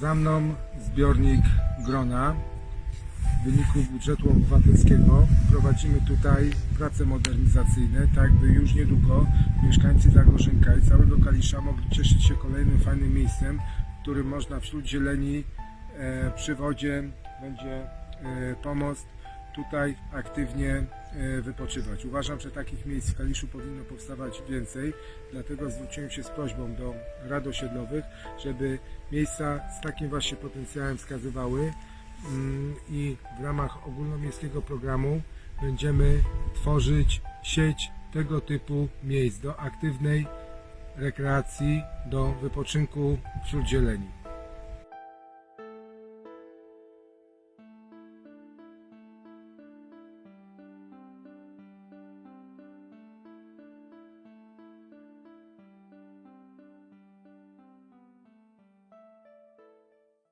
Za mną zbiornik grona. W wyniku budżetu obywatelskiego prowadzimy tutaj prace modernizacyjne, tak by już niedługo mieszkańcy Zagorzynka i całego Kalisza mogli cieszyć się kolejnym fajnym miejscem, w którym można wśród zieleni e, przy wodzie będzie e, pomost tutaj aktywnie wypoczywać. Uważam, że takich miejsc w Kaliszu powinno powstawać więcej, dlatego zwróciłem się z prośbą do rad osiedlowych, żeby miejsca z takim właśnie potencjałem wskazywały Mm, i w ramach ogólnomiejskiego programu będziemy tworzyć sieć tego typu miejsc do aktywnej rekreacji, do wypoczynku wśród zieleni.